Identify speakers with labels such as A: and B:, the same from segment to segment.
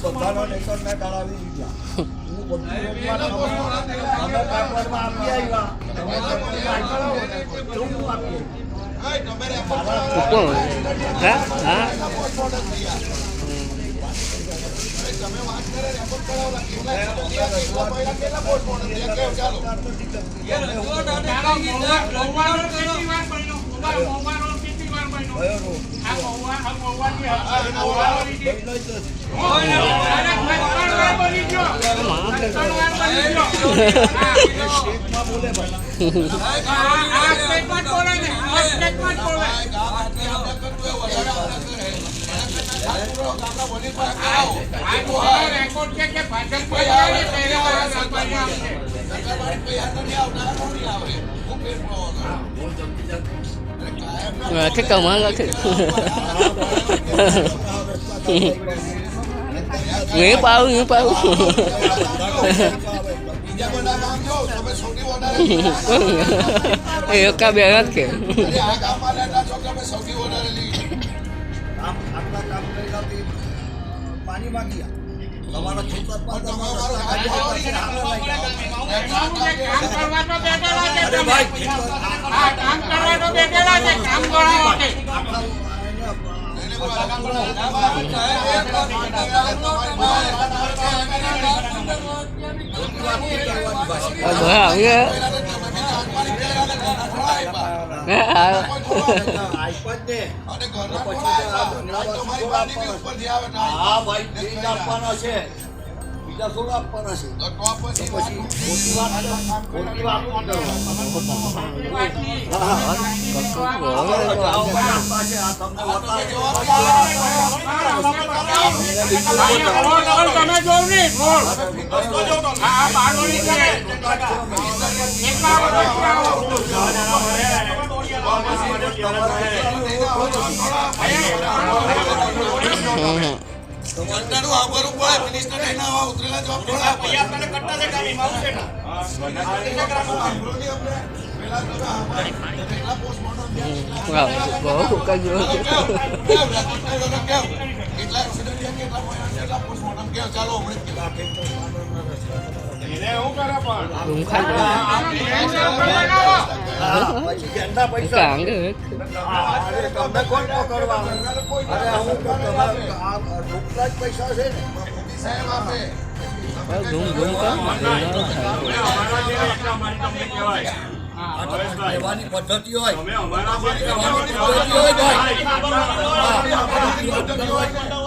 A: બધાનો રેકોર્ડ મેં કરાવી દીધા હું તમે તમે પેપરમાં આપી આવ્યા તમે તો હું આપી
B: કોણ હા હા
A: કયો રોગ બહેનો જ નથી. સ્ટેટમાં બોલે ભાઈ
B: કે કમાલ છે નહીં પાવું નહીં પાવું એ કા બે જ કે
A: કામ આટલા કામ કર્યા તે પાણી માંગી ગયા તમારા ખેતર હા ભાઈ બીજ છે. બીજા થોડા આપવાના છે. પછી વાત વાત ન કરો. હા, હા. આ તમને
C: તમે જોવ ને આ બારડોલી છે
B: બહુ છે રૂમ ખાઈ
A: હા, પછી ગેંડા પૈસા
B: કાંગ
A: અરે તમને કોણ પકડવાનું અરે હું તો તમારે આ રોકડા જ પૈસા છે ને.
B: ધૂમ ધૂમ
A: આ તમારી લેવાની પદ્ધતિ હોય.
C: તમે
A: પદ્ધતિ હોય ભાઈ.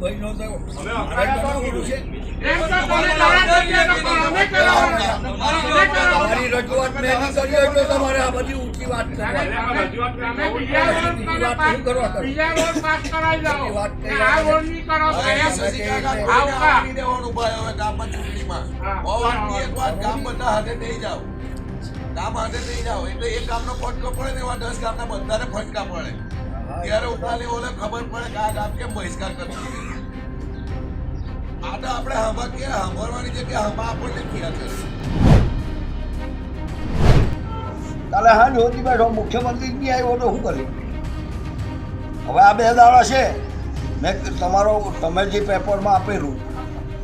D: સાહેબ, તમે વિચાર કરો ને કે આટલા-
C: રજૂઆત કરી તમને આટલા વર્ષ હું એટલો એટલે કેમ
D: આટલા વર્ષના ઓલરેડી બન્યો આ.
A: ભાઈનો તો. તમારી રજૂઆત મેં નહીં કરી હોય તમારે આ બધી ઊંચી વાત છે
D: તમે બીજા રોડ તમે પાસ- બીજા રોડ પાસ કરાવી જાઓ. ને આ રોડ નહીં કરો તો એમ આવું કા?
E: ત્યારે ઉપાલે ઓલે ખબર પડે કે આ ગામ કેમ બહિષ્કાર કરતું આ તો આપણે હવા કે સાંભળવાની જગ્યાએ હવા આપણને ક્યાં છે.
A: કાલે હા જોતી બેઠો મુખ્યમંત્રી નહીં આવ્યો તો શું કરી? હવે આ બે દાડા છે. મેં તમારો, તમે જે પેપરમાં આપેલું,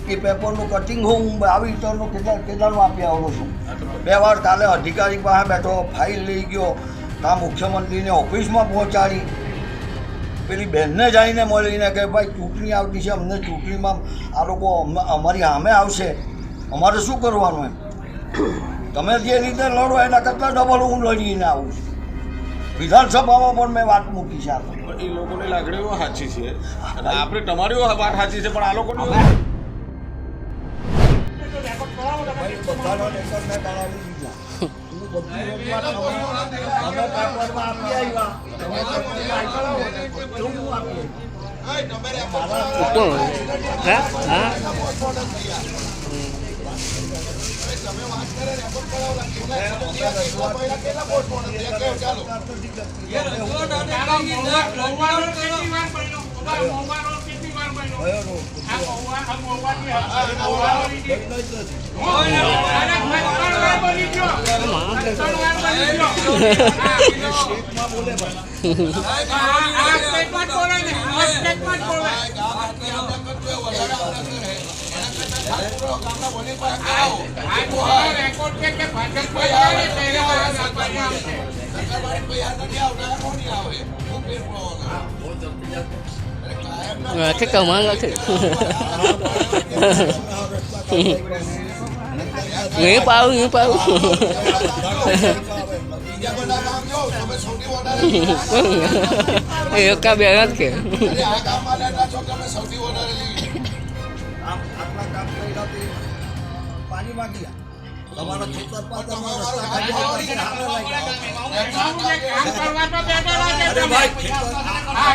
A: એ પેપરનું કટિંગ હું આવી રીતનું કેટલા કેટલાનું આપી આવેલો છું? બે વાર કાલે અધિકારી પાસે બેઠો ફાઇલ લઈ ગયો ત્યાં મુખ્યમંત્રીને ઓફિસમાં પહોંચાડી. પેલી બહેનને જઈને મળીને કે ભાઈ ચૂંટણી આવતી છે અમને ચૂંટણીમાં આ લોકો અમ- અમારી સામે આવશે. અમારે શું કરવાનું એમ? તમે જે રીતે લડો એના કરતાં ડબલ હું લડીને આવું છું. વિધાનસભામાં પણ મેં વાત મૂકી છે આ
F: એ લોકોની લાગણીઓ સાચી છે. અને આપણે તમારી વાત સાચી છે પણ આ લોકો
A: બધાનો રેકોર્ડ મેં કરાવી દીધા હું બધું તમે પેપરમાં આપી આવ્યા તમે પેપરમાં તો હું આપી
B: કોણ હા હા
D: ચાલો, મોંઘા- મોંઘા
B: નહીં પાવું નહીં પાવું.
E: બીજા બધા ગામ જો, તમે સૌથી વધારે
B: એ કા બે જ કે.
A: પાણી માંગી તમારા ખેતર પર
D: હા,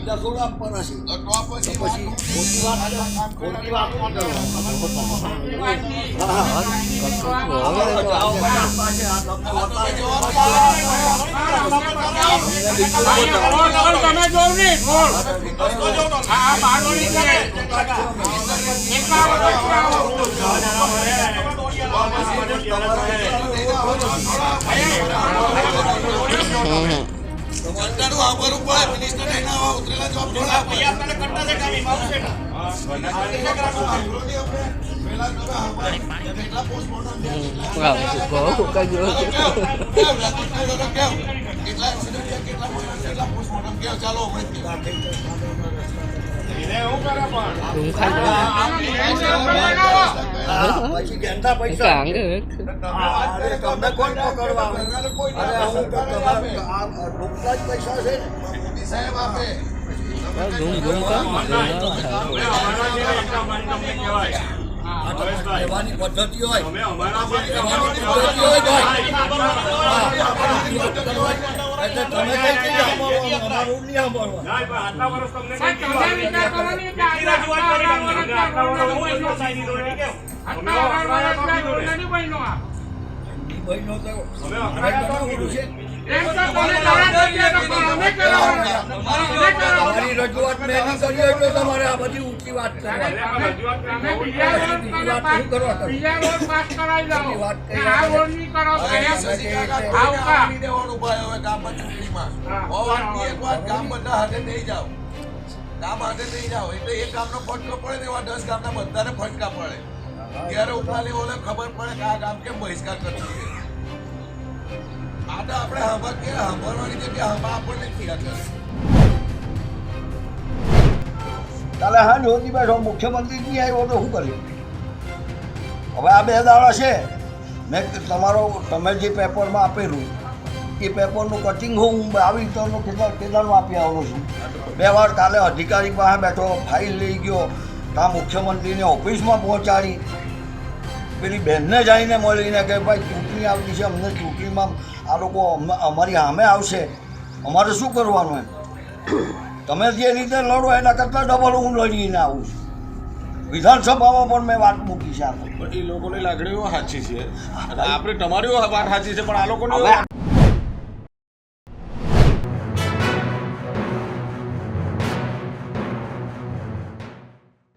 A: બીજા થોડા આપવાના છે
E: તો પછી
A: પછી વાત ખોટી વાત હા, હા. હવે જાઓ ભાઈ પાસે આ તમને બતાવે.
D: રોડ રોડ તમે જોવ ને, રોડ. હા, આ બારડોલી છે. એકાવન, એકાવન.
B: હમ
E: જનતાનું સાંભળવું પડે મિનિસ્ટર થઈને
A: પૈસા છે
E: સાહેબ આપે.
A: તો લેવાની પદ્ધતિ હોય તમે
D: ને
A: ભાઈનો તો. તમારી રજૂઆત મેં નહીં કરી હોય તમારે આ બધી ઊંચી વાત કરવાની
D: તમે બીજા રોડ તમે પાસ- બીજા રોડ પાસ કરાવી દો. ને આ રોડ નહીં કરો તો
E: હવે
D: એમ.
E: શશી કાકા
D: આવું
E: જોડે
D: કા?
E: આવવાની દેવાનું ભાઈ હવે ગામમાં ચૂંટણીમાં. હો વાતની એક વાત, ગામ બધા હાથે નહીં જાઓ. ગામ હાથે નહીં જાઓ. એટલે એક ગામનો ફટકો પડે ને એવા દસ ગામના બધાને ફટકા પડે. ત્યારે ઉપરાલી ઓલે ખબર પડે કે આ ગામ કેમ બહિષ્કાર કરતું છે. આ આપણે હવા કે હંભારવાની જગ્યાએ હવા આપણને જ કરે.
A: કાલે હા જોતી બેઠો મુખ્યમંત્રી નહીં આવ્યો તો શું કર્યું હવે આ બે દાડા છે મેં તમારો, તમે જે પેપરમાં આપેલું, એ પેપરનું કટિંગ હું આવી રીતનું કેટલા કેટલાનું આપી આવેલો છું બે વાર કાલે અધિકારી પાસે બેઠો ફાઇલ લઈ ગયો ત્યાં મુખ્યમંત્રીને ઓફિસમાં પહોંચાડી. પેલી બહેનને જઈને મળીને કે ભાઈ ચૂંટણી આવતી છે અમને ચૂંટણીમાં આ લોકો અમ- અમારી સામે આવશે. અમારે શું કરવાનું એમ? તમે જે રીતે લડો એના કરતાં ડબલ હું લડીને આવું છું. વિધાનસભામાં પણ મેં વાત મૂકી છે આપણે
F: પણ એ લોકોની લાગણીઓ સાચી છે. આપણે તમારી વાત સાચી છે પણ આ લોકોની